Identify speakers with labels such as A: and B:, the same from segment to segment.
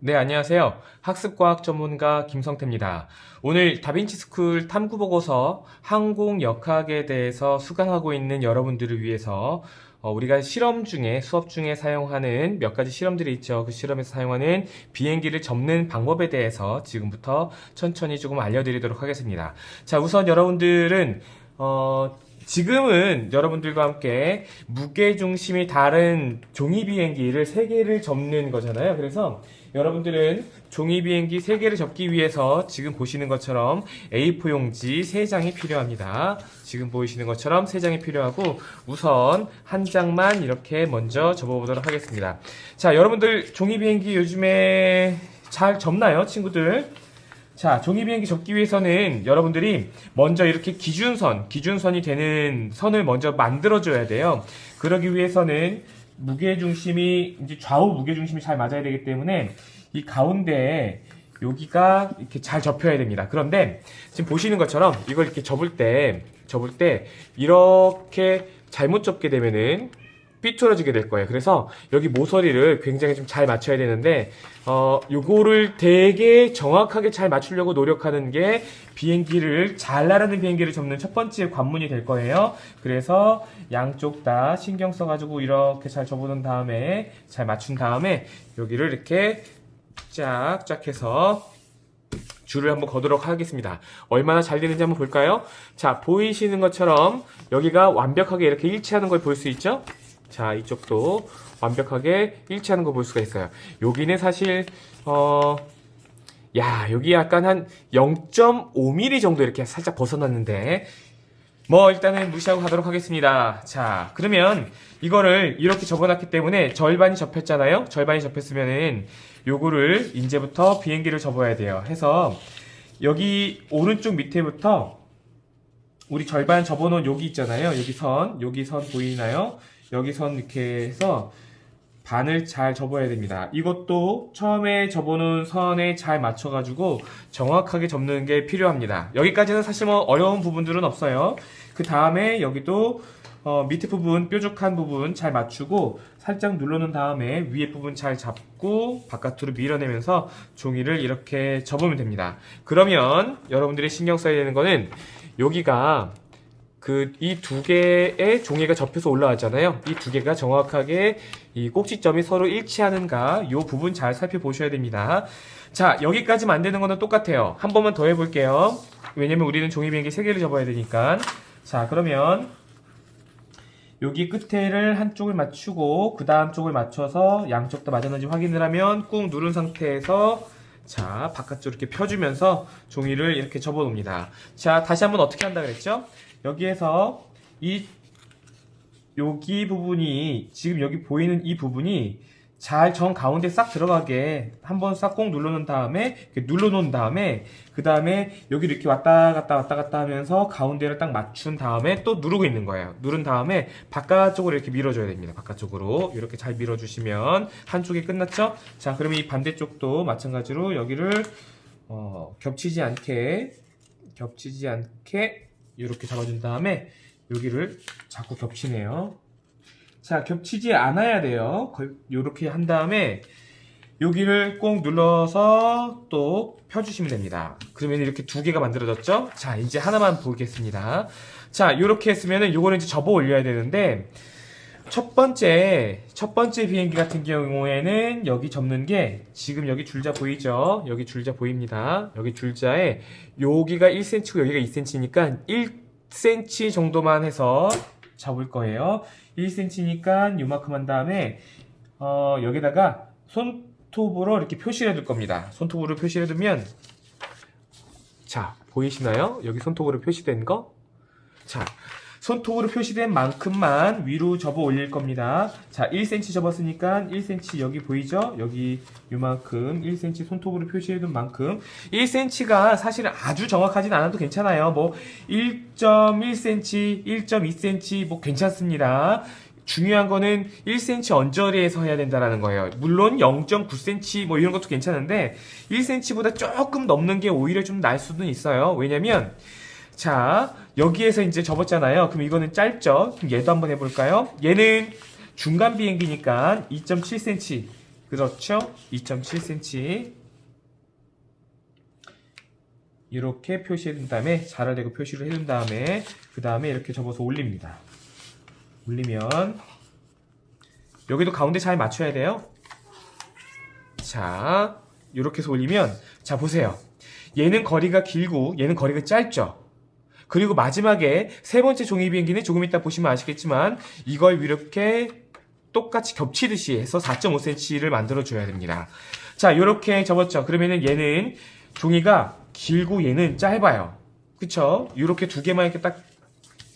A: 네, 안녕하세요. 학습과학 전문가 김성태입니다. 오늘 다빈치 스쿨 탐구 보고서 항공 역학에 대해서 수강하고 있는 여러분들을 위해서 어, 우리가 실험 중에, 수업 중에 사용하는 몇 가지 실험들이 있죠. 그 실험에서 사용하는 비행기를 접는 방법에 대해서 지금부터 천천히 조금 알려드리도록 하겠습니다. 자, 우선 여러분들은, 어, 지금은 여러분들과 함께 무게 중심이 다른 종이 비행기를 세 개를 접는 거잖아요. 그래서 여러분들은 종이 비행기 세 개를 접기 위해서 지금 보시는 것처럼 A4 용지 세 장이 필요합니다. 지금 보이시는 것처럼 세 장이 필요하고 우선 한 장만 이렇게 먼저 접어보도록 하겠습니다. 자, 여러분들 종이 비행기 요즘에 잘 접나요, 친구들? 자, 종이 비행기 접기 위해서는 여러분들이 먼저 이렇게 기준선, 기준선이 되는 선을 먼저 만들어줘야 돼요. 그러기 위해서는 무게중심이, 이제 좌우 무게중심이 잘 맞아야 되기 때문에 이 가운데에 여기가 이렇게 잘 접혀야 됩니다. 그런데 지금 보시는 것처럼 이걸 이렇게 접을 때, 접을 때 이렇게 잘못 접게 되면은 삐뚤어지게 될 거예요. 그래서 여기 모서리를 굉장히 좀 잘 맞춰야 되는데, 어, 요거를 되게 정확하게 잘 맞추려고 노력하는 게 비행기를 잘 나르는 비행기를 접는 첫 번째 관문이 될 거예요. 그래서 양쪽 다 신경 써가지고 이렇게 잘 접어놓은 다음에, 잘 맞춘 다음에 여기를 이렇게 쫙쫙 해서 줄을 한번 거도록 하겠습니다. 얼마나 잘 되는지 한번 볼까요? 자, 보이시는 것처럼 여기가 완벽하게 이렇게 일치하는 걸 볼 수 있죠? 자, 이쪽도 완벽하게 일치하는 걸볼 수가 있어요. 여기는 사실, 어, 야, 여기 약간 한 0.5mm 정도 이렇게 살짝 벗어났는데, 뭐, 일단은 무시하고 가도록 하겠습니다. 자, 그러면 이거를 이렇게 접어놨기 때문에 절반이 접혔잖아요? 절반이 접혔으면은 요거를 이제부터 비행기를 접어야 돼요. 해서 여기 오른쪽 밑에부터 우리 절반 접어놓은 여기 있잖아요. 여기 선, 여기 선 보이나요? 여기 선 이렇게 해서 반을 잘 접어야 됩니다. 이것도 처음에 접어놓은 선에 잘 맞춰가지고 정확하게 접는 게 필요합니다. 여기까지는 사실 뭐 어려운 부분들은 없어요. 그 다음에 여기도 어, 밑에 부분 뾰족한 부분 잘 맞추고 살짝 눌러놓은 다음에 위에 부분 잘 잡고 바깥으로 밀어내면서 종이를 이렇게 접으면 됩니다. 그러면 여러분들이 신경 써야 되는 거는 여기가 그 이 두 개의 종이가 접혀서 올라왔잖아요. 이 두 개가 정확하게 이 꼭지점이 서로 일치하는가 이 부분 잘 살펴보셔야 됩니다. 자 여기까지 만드는 거는 똑같아요. 한 번만 더 해볼게요. 왜냐면 우리는 종이 비행기 세 개를 접어야 되니까. 자 그러면 여기 끝에를 한쪽을 맞추고 그 다음 쪽을 맞춰서 양쪽 다 맞았는지 확인을 하면 꾹 누른 상태에서 자 바깥쪽 이렇게 펴주면서 종이를 이렇게 접어 놓습니다. 자 다시 한번 어떻게 한다 그랬죠? 여기에서 이 여기 부분이 지금 여기 보이는 이 부분이 잘 정 가운데 싹 들어가게 한번 싹 꼭 눌러놓은 다음에 눌러놓은 다음에 그 다음에 여기 이렇게 왔다 갔다 왔다 갔다 하면서 가운데를 딱 맞춘 다음에 또 누르고 있는 거예요. 누른 다음에 바깥쪽으로 이렇게 밀어줘야 됩니다. 바깥쪽으로 이렇게 잘 밀어주시면 한쪽이 끝났죠? 자 그러면 이 반대쪽도 마찬가지로 여기를 어, 겹치지 않게 겹치지 않게 이렇게 잡아준 다음에 여기를 자꾸 겹치네요. 자, 겹치지 않아야 돼요. 이렇게 한 다음에 여기를 꼭 눌러서 또 펴주시면 됩니다. 그러면 이렇게 두 개가 만들어졌죠? 자, 이제 하나만 보겠습니다. 자, 이렇게 했으면은 요거는 이제 접어 올려야 되는데 첫 번째, 첫 번째 비행기 같은 경우에는 여기 접는 게 지금 여기 줄자 보이죠? 여기 줄자 보입니다. 여기 줄자에 여기가 1cm고 여기가 2cm니까 1cm 정도만 해서 잡을 거예요. 1cm니까 요만큼 한 다음에 어, 여기다가 손톱으로 이렇게 표시를 해둘 겁니다. 손톱으로 표시를 해두면 자 보이시나요? 여기 손톱으로 표시된 거? 자 손톱으로 표시된 만큼만 위로 접어 올릴 겁니다. 자 1cm 접었으니까 1cm 여기 보이죠? 여기 요만큼 1cm 손톱으로 표시해둔 만큼 1cm가 사실은 아주 정확하진 않아도 괜찮아요. 뭐 1.1cm, 1.2cm 뭐 괜찮습니다. 중요한 거는 1cm 언저리에서 해야 된다라는 거예요. 물론 0.9cm 뭐 이런 것도 괜찮은데 1cm보다 조금 넘는 게 오히려 좀 날 수는 있어요. 왜냐면 자 여기에서 이제 접었잖아요. 그럼 이거는 짧죠? 그럼 얘도 한번 해볼까요? 얘는 중간 비행기니까 2.7cm 그렇죠? 2.7cm 이렇게 표시해둔 다음에 자를 대고 표시를 해둔 다음에 그 다음에 이렇게 접어서 올립니다. 올리면 여기도 가운데 잘 맞춰야 돼요. 자, 이렇게 해서 올리면 자 보세요. 얘는 거리가 길고 얘는 거리가 짧죠. 그리고 마지막에 세 번째 종이 비행기는 조금 이따 보시면 아시겠지만 이걸 이렇게 똑같이 겹치듯이 해서 4.5cm를 만들어 줘야 됩니다. 자, 이렇게 접었죠. 그러면은 얘는 종이가 길고 얘는 짧아요. 그쵸? 이렇게 두 개만 이렇게 딱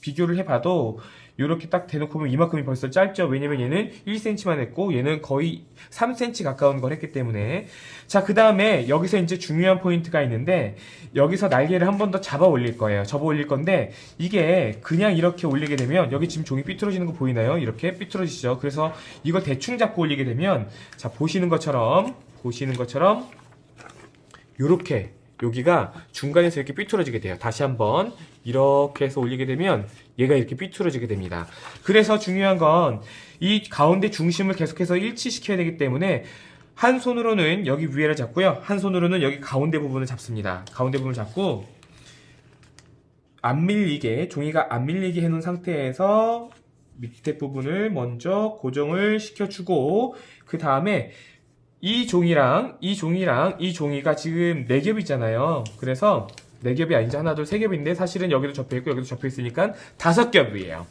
A: 비교를 해봐도 이렇게 딱 대놓고 보면 이만큼이 벌써 짧죠. 왜냐면 얘는 1cm만 했고 얘는 거의 3cm 가까운 걸 했기 때문에 자, 그 다음에 여기서 이제 중요한 포인트가 있는데 여기서 날개를 한 번 더 잡아 올릴 거예요. 접어 올릴 건데 이게 그냥 이렇게 올리게 되면 여기 지금 종이 삐뚤어지는 거 보이나요? 이렇게 삐뚤어지죠. 그래서 이거 대충 잡고 올리게 되면 자, 보시는 것처럼 보시는 것처럼 요렇게 여기가 중간에서 이렇게 삐뚤어지게 돼요. 다시 한번 이렇게 해서 올리게 되면 얘가 이렇게 삐뚤어지게 됩니다. 그래서 중요한 건 이 가운데 중심을 계속해서 일치시켜야 되기 때문에 한 손으로는 여기 위에를 잡고요. 한 손으로는 여기 가운데 부분을 잡습니다. 가운데 부분을 잡고 안 밀리게 종이가 안 밀리게 해놓은 상태에서 밑에 부분을 먼저 고정을 시켜주고 그 다음에 이 종이랑 이 종이랑 이 종이가 지금 네 겹이잖아요. 그래서 네 겹이 아니지 하나 둘 세 겹인데 사실은 여기도 접혀 있고 여기도 접혀 있으니까 다섯 겹이에요.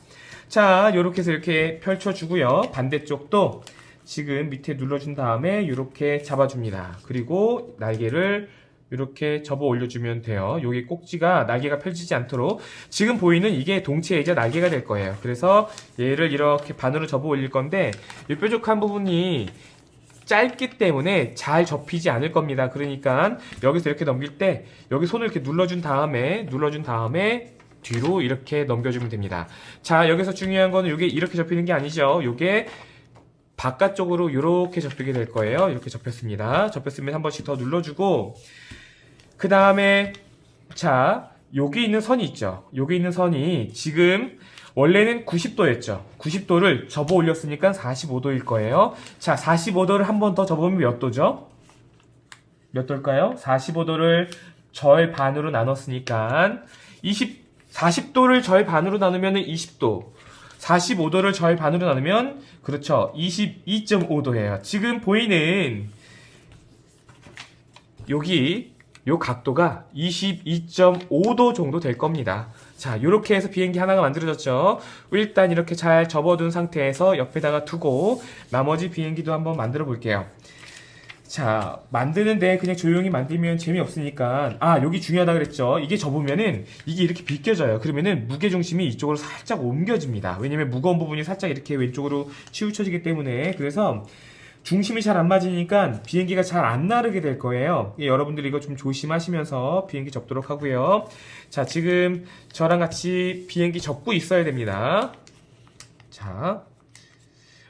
A: 자, 요렇게 해서 이렇게 펼쳐주고요. 반대쪽도 지금 밑에 눌러준 다음에 이렇게 잡아줍니다. 그리고 날개를 이렇게 접어 올려주면 돼요. 여기 꼭지가 날개가 펼치지 않도록 지금 보이는 이게 동체이자 날개가 될 거예요. 그래서 얘를 이렇게 반으로 접어 올릴 건데 이 뾰족한 부분이 짧기 때문에 잘 접히지 않을 겁니다. 그러니까 여기서 이렇게 넘길 때 여기 손을 이렇게 눌러준 다음에 눌러준 다음에 뒤로 이렇게 넘겨주면 됩니다. 자 여기서 중요한 거는 이게 이렇게 접히는 게 아니죠. 이게 바깥쪽으로 이렇게 접히게 될 거예요. 이렇게 접혔습니다. 접혔으면 한 번씩 더 눌러주고 그 다음에 자 여기 있는 선이 있죠. 여기 있는 선이 지금 원래는 90도였죠. 90도를 접어 올렸으니까 45도일 거예요. 자, 45도를 한 번 더 접으면 몇 도죠? 몇 도일까요? 45도를 절 반으로 나눴으니까 20 40도를 절 반으로 나누면 20도. 45도를 절 반으로 나누면 그렇죠. 22.5도예요. 지금 보이는 여기 요 각도가 22.5도 정도 될 겁니다. 자, 이렇게 해서 비행기 하나가 만들어졌죠. 일단 이렇게 잘 접어둔 상태에서 옆에다가 두고 나머지 비행기도 한번 만들어 볼게요. 자, 만드는데 그냥 조용히 만들면 재미없으니까 아, 여기 중요하다 그랬죠. 이게 접으면은 이게 이렇게 비껴져요. 그러면은 무게 중심이 이쪽으로 살짝 옮겨집니다. 왜냐면 무거운 부분이 살짝 이렇게 왼쪽으로 치우쳐지기 때문에 그래서 중심이 잘 안 맞으니까 비행기가 잘 안 나르게 될 거예요. 예, 여러분들 이거 좀 조심하시면서 비행기 접도록 하고요. 자, 지금 저랑 같이 비행기 접고 있어야 됩니다. 자,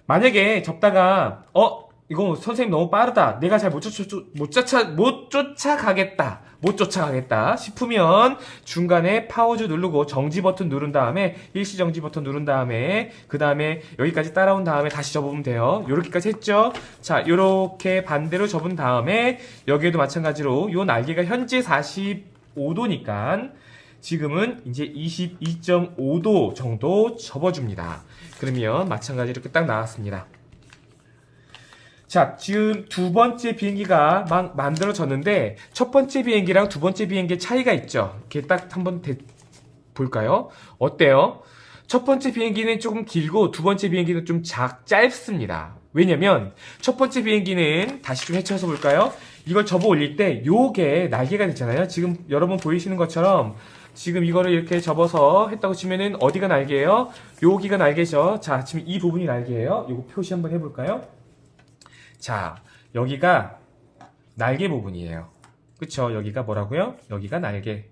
A: 만약에 접다가 어 이거 선생님 너무 빠르다. 내가 잘 못 쫓아 못 쫓아 못 쫓아가겠다. 못 쫓아가겠다 싶으면 중간에 파우즈 누르고 정지 버튼 누른 다음에 일시 정지 버튼 누른 다음에 그 다음에 여기까지 따라온 다음에 다시 접으면 돼요. 요렇게까지 했죠. 자, 요렇게 반대로 접은 다음에 여기에도 마찬가지로 요 날개가 현재 45도니까 지금은 이제 22.5도 정도 접어줍니다. 그러면 마찬가지로 이렇게 딱 나왔습니다. 자, 지금 두 번째 비행기가 막 만들어졌는데 첫 번째 비행기랑 두 번째 비행기의 차이가 있죠. 이렇게 딱 한번 대- 볼까요? 어때요? 첫 번째 비행기는 조금 길고 두 번째 비행기는 좀 작, 짧습니다. 왜냐면 첫 번째 비행기는 다시 좀 해쳐서 볼까요? 이걸 접어 올릴 때 요게 날개가 됐잖아요. 지금 여러분 보이시는 것처럼 지금 이거를 이렇게 접어서 했다고 치면은 어디가 날개예요? 여기가 날개죠. 자, 지금 이 부분이 날개예요. 이거 표시 한번 해볼까요? 자, 여기가 날개 부분이에요. 그쵸? 여기가 뭐라고요? 여기가 날개.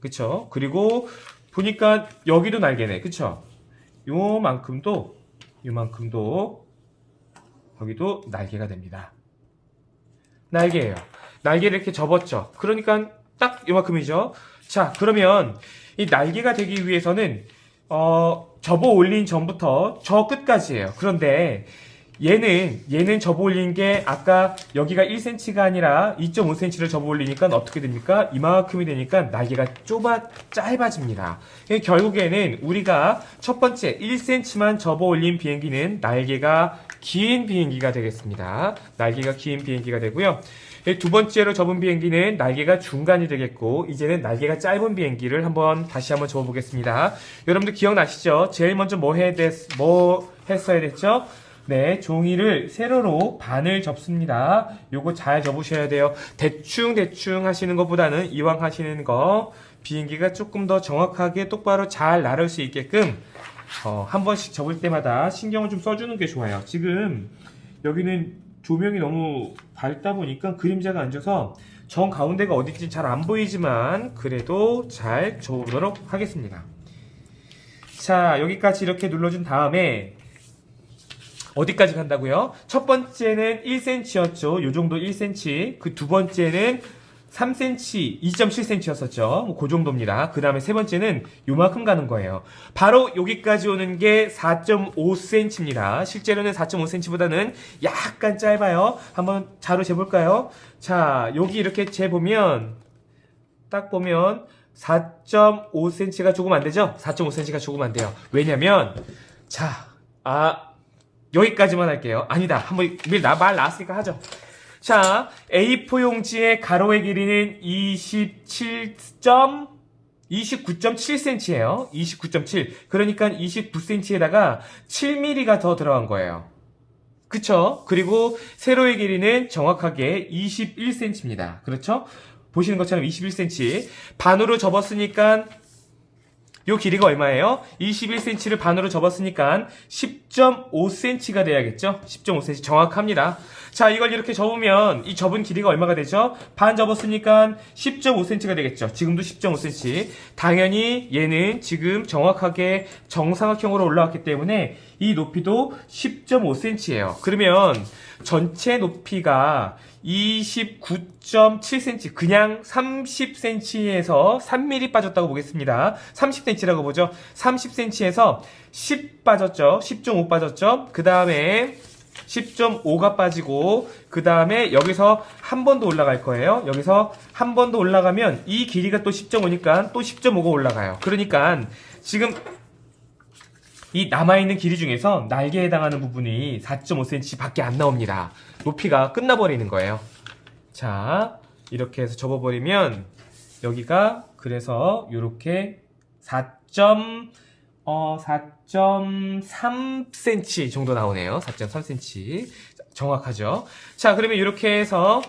A: 그쵸? 그리고 보니까 여기도 날개네. 그쵸? 요만큼도, 요만큼도 여기도 날개가 됩니다. 날개예요. 날개를 이렇게 접었죠. 그러니까 딱 요만큼이죠. 자, 그러면 이 날개가 되기 위해서는 어, 접어 올린 전부터 저 끝까지예요. 그런데 얘는 얘는 접어 올린 게 아까 여기가 1cm가 아니라 2.5cm를 접어 올리니까 어떻게 됩니까? 이만큼이 되니까 날개가 좁아 짧아집니다. 예, 결국에는 우리가 첫 번째 1cm만 접어 올린 비행기는 날개가 긴 비행기가 되겠습니다. 날개가 긴 비행기가 되고요. 예, 두 번째로 접은 비행기는 날개가 중간이 되겠고 이제는 날개가 짧은 비행기를 한번 다시 한번 접어 보겠습니다. 여러분들 기억나시죠? 제일 먼저 뭐 해야 됐, 뭐 했어야 됐죠? 네, 종이를 세로로 반을 접습니다. 요거 잘 접으셔야 돼요. 대충 대충 하시는 것보다는 이왕 하시는 거 비행기가 조금 더 정확하게 똑바로 잘 나를 수 있게끔 어, 한 번씩 접을 때마다 신경을 좀 써주는 게 좋아요. 지금 여기는 조명이 너무 밝다 보니까 그림자가 앉아서 정 가운데가 어딘지 잘 안 보이지만 그래도 잘 접어보도록 하겠습니다. 자, 여기까지 이렇게 눌러준 다음에 어디까지 간다고요? 첫 번째는 1cm였죠. 요 정도 1cm. 그 두 번째는 3cm, 2.7cm였었죠. 뭐, 그 정도입니다. 그 다음에 세 번째는 요만큼 가는 거예요. 바로 여기까지 오는 게 4.5cm입니다. 실제로는 4.5cm보다는 약간 짧아요. 한번 자로 재볼까요? 자, 여기 이렇게 재보면, 딱 보면, 4.5cm가 조금 안 되죠? 4.5cm가 조금 안 돼요. 왜냐면, 자, 아, 여기까지만 할게요. 아니다. 한번 미리 나, 말 나왔으니까 하죠. 자, A4 용지의 가로의 길이는 27. 29.7cm예요. 29.7. 그러니까 29cm에다가 7mm가 더 들어간 거예요. 그쵸? 그리고 세로의 길이는 정확하게 21cm입니다. 그렇죠? 보시는 것처럼 21cm. 반으로 접었으니까 요 길이가 얼마예요? 21cm를 반으로 접었으니까 10.5cm가 돼야겠죠? 10.5cm 정확합니다. 자, 이걸 이렇게 접으면 이 접은 길이가 얼마가 되죠? 반 접었으니까 10.5cm가 되겠죠? 지금도 10.5cm. 당연히 얘는 지금 정확하게 정사각형으로 올라왔기 때문에 이 높이도 10.5cm예요. 그러면 전체 높이가 29.7cm, 그냥 30cm에서 3mm 빠졌다고 보겠습니다. 30cm라고 보죠. 30cm에서 10 빠졌죠. 10.5 빠졌죠. 그 다음에 10.5가 빠지고 그 다음에 여기서 한 번 더 올라갈 거예요. 여기서 한 번 더 올라가면 이 길이가 또 10.5니까 또 10.5가 올라가요. 그러니까 지금 이 남아있는 길이 중에서 날개에 해당하는 부분이 4.5cm 밖에 안 나옵니다. 높이가 끝나버리는 거예요. 자, 이렇게 해서 접어버리면 여기가 그래서 이렇게 4. 어, 4.3cm 정도 나오네요. 4.3cm. 정확하죠? 자, 그러면 이렇게 해서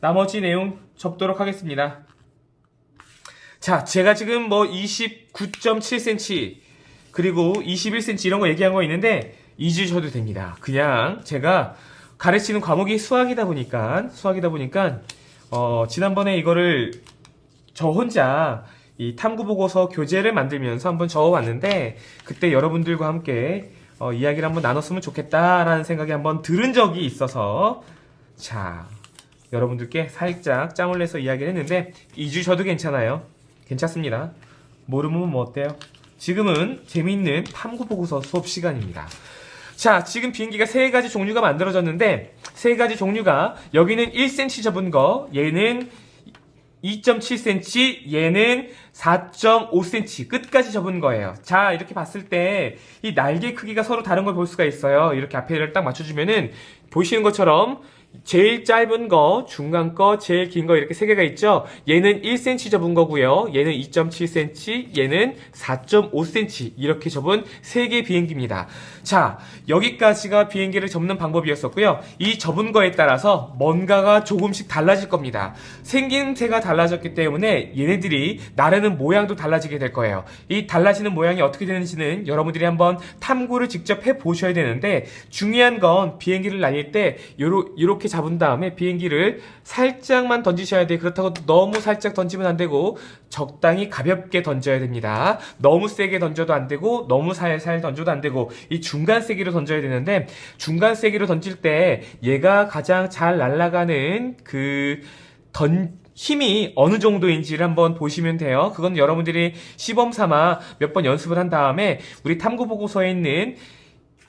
A: 나머지 내용 접도록 하겠습니다. 자, 제가 지금 뭐 29.7cm 그리고 21cm 이런 거 얘기한 거 있는데 잊으셔도 됩니다. 그냥 제가 가르치는 과목이 수학이다 보니까 수학이다 보니까 어, 지난번에 이거를 저 혼자 이 탐구 보고서 교재를 만들면서 한번 적어봤는데 그때 여러분들과 함께 어, 이야기를 한번 나눴으면 좋겠다라는 생각이 한번 들은 적이 있어서 자 여러분들께 살짝 짬을 내서 이야기를 했는데 잊으셔도 괜찮아요. 괜찮습니다. 모르면 뭐 어때요? 지금은 재미있는 탐구 보고서 수업 시간입니다. 자, 지금 비행기가 세 가지 종류가 만들어졌는데 세 가지 종류가 여기는 1cm 접은 거, 얘는 2.7cm, 얘는 4.5cm 끝까지 접은 거예요. 자, 이렇게 봤을 때 이 날개 크기가 서로 다른 걸 볼 수가 있어요. 이렇게 앞에를 딱 맞춰주면은 보시는 것처럼 제일 짧은 거, 중간 거, 제일 긴 거 이렇게 세 개가 있죠. 얘는 1cm 접은 거고요. 얘는 2.7cm, 얘는 4.5cm 이렇게 접은 세개 비행기입니다. 자, 여기까지가 비행기를 접는 방법이었었고요. 이 접은 거에 따라서 뭔가가 조금씩 달라질 겁니다. 생김새가 달라졌기 때문에 얘네들이 나르는 모양도 달라지게 될 거예요. 이 달라지는 모양이 어떻게 되는지는 여러분들이 한번 탐구를 직접 해 보셔야 되는데 중요한 건 비행기를 날릴 때 요러, 이렇게 잡은 다음에 비행기를 살짝만 던지셔야 돼. 그렇다고 너무 살짝 던지면 안 되고 적당히 가볍게 던져야 됩니다. 너무 세게 던져도 안 되고 너무 살살 던져도 안 되고 이 중간 세기로 던져야 되는데 중간 세기로 던질 때 얘가 가장 잘 날아가는 그 던, 힘이 어느 정도인지를 한번 보시면 돼요. 그건 여러분들이 시범 삼아 몇 번 연습을 한 다음에 우리 탐구 보고서에 있는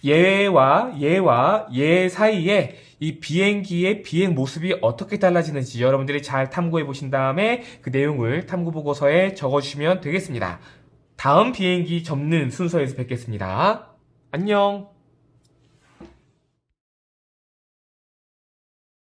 A: 얘와 얘와 얘 사이에 이 비행기의 비행 모습이 어떻게 달라지는지 여러분들이 잘 탐구해 보신 다음에 그 내용을 탐구 보고서에 적어 주시면 되겠습니다. 다음 비행기 접는 순서에서 뵙겠습니다. 안녕.